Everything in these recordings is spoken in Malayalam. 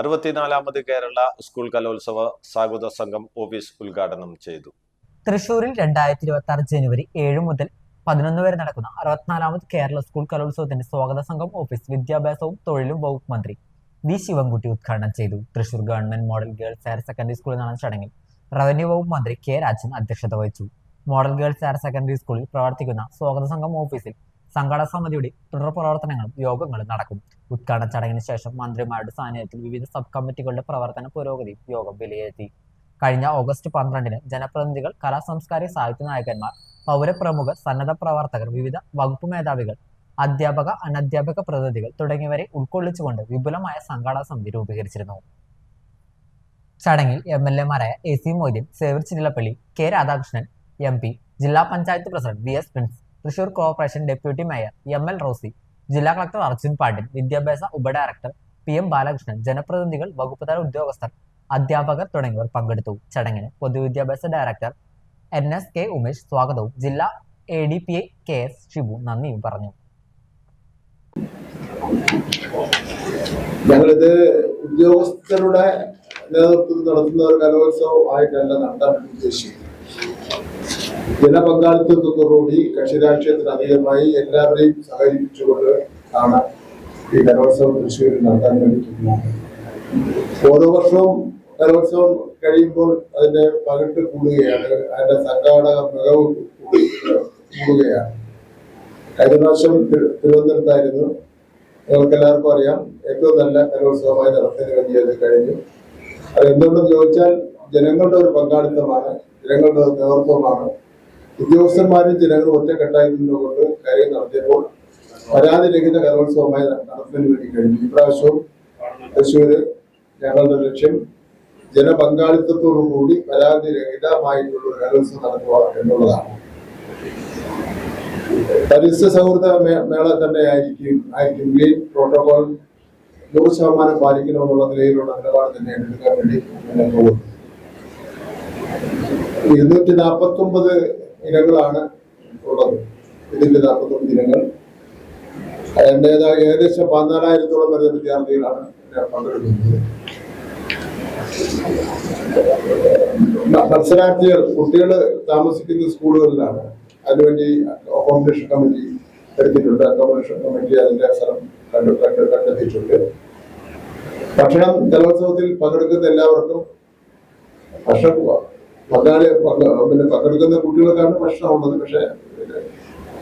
അറുപത്തിനാലാമത് കേരള സ്കൂൾ കലോത്സവ സ്വാഗത സംഘം ഓഫീസ് ഉദ്ഘാടനം ചെയ്തു. തൃശൂരിൽ രണ്ടായിരത്തി ഇരുപത്തി ആറ് ജനുവരി ഏഴ് മുതൽ പതിനൊന്ന് വരെ നടക്കുന്ന അറുപത്തിനാലാമത് കേരള സ്കൂൾ കലോത്സവത്തിന്റെ സ്വാഗത സംഘം ഓഫീസ് വിദ്യാഭ്യാസവും തൊഴിലും വകുപ്പ് മന്ത്രി വി ശിവൻകുട്ടി ഉദ്ഘാടനം ചെയ്തു. Thrissur government model girls higher secondary സ്കൂളിൽ നടന്ന ചടങ്ങിൽ റവന്യൂ വകുപ്പ് മന്ത്രി കെ രാജൻ അധ്യക്ഷത വഹിച്ചു. മോഡൽ ഗേൾസ് ഹയർ സെക്കൻഡറി സ്കൂളിൽ പ്രവർത്തിക്കുന്ന സ്വാഗത സംഘം ഓഫീസിൽ സംഘാടക സമിതിയുടെ തുടർ പ്രവർത്തനങ്ങളും യോഗങ്ങളും നടക്കും. ഉദ്ഘാടന ചടങ്ങിന് ശേഷം മന്ത്രിമാരുടെ സാന്നിധ്യത്തിൽ വിവിധ സബ് കമ്മിറ്റികളുടെ പ്രവർത്തന പുരോഗതി യോഗം വിലയിരുത്തി. കഴിഞ്ഞ ഓഗസ്റ്റ് പന്ത്രണ്ടിന് ജനപ്രതിനിധികൾ കലാ സാംസ്കാരിക സാഹിത്യ നായകന്മാർ പൗരപ്രമുഖർ സന്നദ്ധ പ്രവർത്തകർ വിവിധ വകുപ്പ് മേധാവികൾ അധ്യാപക അനധ്യാപക പ്രതിനിധികൾ തുടങ്ങിയവരെ ഉൾക്കൊള്ളിച്ചുകൊണ്ട് വിപുലമായ സംഘാടക സമിതി രൂപീകരിച്ചിരുന്നു. ചടങ്ങിൽ M L എമാരായ A C Moideen Xavier Chittilappally K Radhakrishnan M P ജില്ലാ panchayat president V S Prince Thrissur corporation deputy mayor M L Rosy ജില്ലാ കളക്ടർ അർജുൻ പാണ്ഡ്യൻ വിദ്യാഭ്യാസ ഉപഡയറക്ടർ പി എം ബാലകൃഷ്ണൻ ജനപ്രതിനിധികൾ വകുപ്പ് തല ഉദ്യോഗസ്ഥർ അധ്യാപകർ തുടങ്ങിയവർ പങ്കെടുത്തു. ചടങ്ങിന് പൊതുവിദ്യാഭ്യാസ director N S K Umesh സ്വാഗതവും ജില്ലാ A D P K S Shibu നന്ദിയും പറഞ്ഞു. ഞങ്ങളിത് ഉദ്യോഗസ്ഥരുടെ നേതൃത്വത്തിൽ നടത്തുന്ന ഒരു കലോത്സവം ആയിട്ടല്ല നടത്താൻ ഉദ്ദേശിക്കുന്നത്. ജനപങ്കാളിത്തത്തോടുകൂടി കക്ഷി രാഷ്ട്രീയത്തിന് അതീതമായി എല്ലാവരെയും സഹകരിപ്പിച്ചുകൊണ്ട് ആണ് ഈ കലോത്സവം തൃശ്ശൂരിൽ നടത്താൻ വേണ്ടിയിട്ടുള്ളത്. ഓരോ വർഷവും കലോത്സവം കഴിയുമ്പോൾ അതിന്റെ പകിട്ട് കൂടുകയാണ്. അതിന്റെ സംഘാടക മികവ് കൂടി- കൂടുകയാണ്. കഴിഞ്ഞ പ്രാവശ്യം തിരു- തിരുവനന്തപുരത്തായിരുന്നു. നിങ്ങൾക്ക് എല്ലാവർക്കും അറിയാം ഏറ്റവും നല്ല കലോത്സവമായി നടത്താൻ വേണ്ടിയത് കഴിഞ്ഞു. അത് എന്തുകൊണ്ടെന്ന് ചോദിച്ചാൽ ജനങ്ങളുടെ ഒരു പങ്കാളിത്തമാണ് ജനങ്ങളുടെ ഒരു നേതൃത്വമാണ്. ഉദ്യോഗസ്ഥന്മാരും ജനങ്ങളും ഒറ്റക്കെട്ടായി നിന്നുകൊണ്ട് കാര്യം നടത്തിയപ്പോൾ പരാതിരഹിത കലോത്സവമായി നടത്തുന്നതിന് വേണ്ടി കഴിഞ്ഞു. ഇപ്രാവശ്യവും തൃശ്ശൂര് ഞങ്ങളുടെ ലക്ഷ്യം ജനപങ്കാളിത്തത്തോടു കൂടി പരാതിരഹിതമായിട്ടുള്ള ഒരു കലോത്സവം നടത്തുക എന്നുള്ളതാണ്. പരിസ്ഥിതി സൗഹൃദ മേള തന്നെ ആയിരിക്കും ആയിരിക്കും ഗ്രീൻ പ്രോട്ടോകോൾ നൂറ് ശതമാനം പാലിക്കണമെന്നുള്ള നിലയിലുള്ള നിലപാട് തന്നെയാണ് എടുക്കാൻ വേണ്ടി ഇരുന്നൂറ്റി നാൽപ്പത്തി ഒമ്പത് ഇനങ്ങളാണ് ഉള്ളത്. ഇതിന്റെ നാൽപ്പത്തൊമ്പത് ഇനങ്ങൾ അതിന്റെതായ ഏകദേശം പതിനാലായിരത്തോളം വരുന്ന വിദ്യാർത്ഥികളാണ് പങ്കെടുക്കുന്നത്. മത്സരാർത്ഥികൾ കുട്ടികൾ താമസിക്കുന്ന സ്കൂളുകളിലാണ് അതിനുവേണ്ടി അക്കോമഡേഷൻ കമ്മിറ്റി എടുത്തിട്ടുണ്ട്. അക്കോമഡേഷൻ കമ്മിറ്റി അതിന്റെ സ്ഥലം കണ്ടു കണ്ട് കണ്ടെത്തിയിട്ടുണ്ട്. ഭക്ഷണം കലോത്സവത്തിൽ പങ്കെടുക്കുന്ന എല്ലാവർക്കും ഭക്ഷണം പങ്കാളി പങ്ക- പിന്നെ പങ്കെടുക്കുന്ന കുട്ടികൾക്കാണ് ഉള്ളത് പക്ഷേ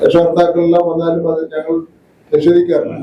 രക്ഷകർത്താക്കളെല്ലാം വന്നാലും അത് ഞങ്ങൾ നിഷേധിക്കാറില്ല.